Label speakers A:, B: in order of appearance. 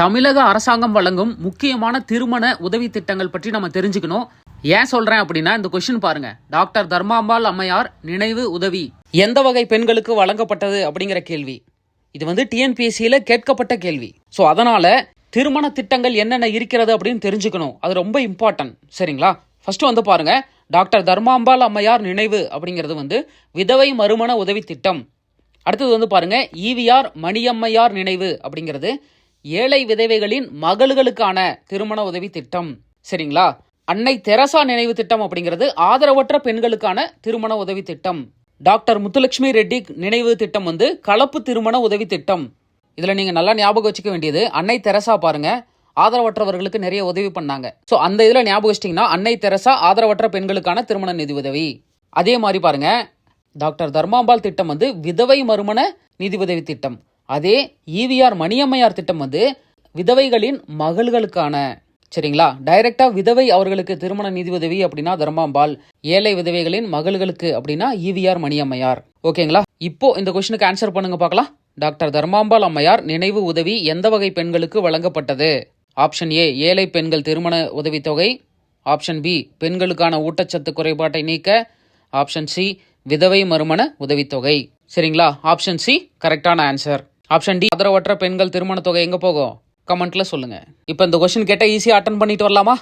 A: தமிழக அரசாங்கம் வழங்கும் முக்கியமான திருமண உதவி திட்டங்கள் பற்றி நம்ம தெரிஞ்சுக்கணும். ஏன் சொல்றேன் அப்படின்னா இந்த கொஸ்டின் பாருங்க. டாக்டர் தர்மாம்பாள் அம்மையார் நினைவு உதவி. எந்த வகை பெண்களுக்கு வழங்கப்பட்டது அப்படிங்கிற கேள்வி. இது வந்து டிஎன்பிஎஸ்சியில கேட்கப்பட்ட கேள்வி. ஸோ அதனால திருமண திட்டங்கள் என்னென்ன இருக்கிறது அப்படின்னு தெரிஞ்சுக்கணும். அது ரொம்ப இம்பார்ட்டன்ட் சரிங்களா? ஃபர்ஸ்ட் வந்து பாருங்க. டாக்டர் தர்மாம்பாள் அம்மையார் நினைவு அப்படிங்கிறது வந்து விதவை மறுமண உதவி திட்டம். அடுத்தது வந்து பாருங்க. ஈவிஆர் மணியம்மையார் நினைவு அப்படிங்கிறது ஏழை விதவைகளின் மகள்களுக்கான திருமண உதவி திட்டம். சரிங்களா? அன்னை தெரசா நினைவு திட்டம் அப்படிங்கிறது ஆதரவற்ற பெண்களுக்கான திருமண உதவி திட்டம். டாக்டர் முத்துலட்சுமி ரெட்டி நினைவு திட்டம் வந்து கலப்பு திருமண உதவி திட்டம். இதுல நீங்க நல்லா ஞாபகம் வச்சுக்க வேண்டியது அன்னை தெரசா பாருங்க ஆதரவற்றவர்களுக்கு நிறைய உதவி பண்ணாங்க. ஸோ அந்த இதுல ஞாபகம் வச்சிட்டிங்கன்னா அன்னை தெரசா ஆதரவற்ற பெண்களுக்கான திருமண நிதி உதவி. அதே மாதிரி பாருங்க டாக்டர் தர்மாம்பாள் திட்டம் வந்து விதவை மறுமண நிதி உதவி திட்டம். அதே ஈவிஆர் மணியம்மையார் திட்டம் வந்து விதவைகளின் மகள்களுக்கான சரிங்களா? டைரக்டா விதவை அவர்களுக்கு திருமண நிதி உதவி அப்படின்னா தர்மாம்பாள் ஏழை விதவைகளின் மகள்களுக்கு அப்படின்னா ஈவிஆர் மணியம்மையார். ஓகேங்களா? இப்போ இந்த கொஸ்டினுக்கு ஆன்சர் பண்ணுங்க பார்க்கலாம். டாக்டர் தர்மாம்பாள் அம்மையார் நினைவு உதவி எந்த வகை பெண்களுக்கு வழங்கப்பட்டது? ஆப்ஷன் ஏ ஏழை பெண்கள் திருமண உதவித்தொகை ஆப்ஷன் பி பெண்களுக்கான ஊட்டச்சத்து குறைபாட்டை நீக்க. ஆப்ஷன் சி விதவை மறுமண உதவித்தொகை சரிங்களா? ஆப்ஷன் சி கரெக்டான ஆன்சர் ஆப்ஷன் டி ஆதரவற்ற பெண்கள் திருமண தொகை எங்கே போகும்? கமெண்ட்டில் சொல்லுங்கள் இப்போ இந்த கொஷின் கேட்டால் ஈஸியாக அட்டன் பண்ணிட்டு வரலாமா?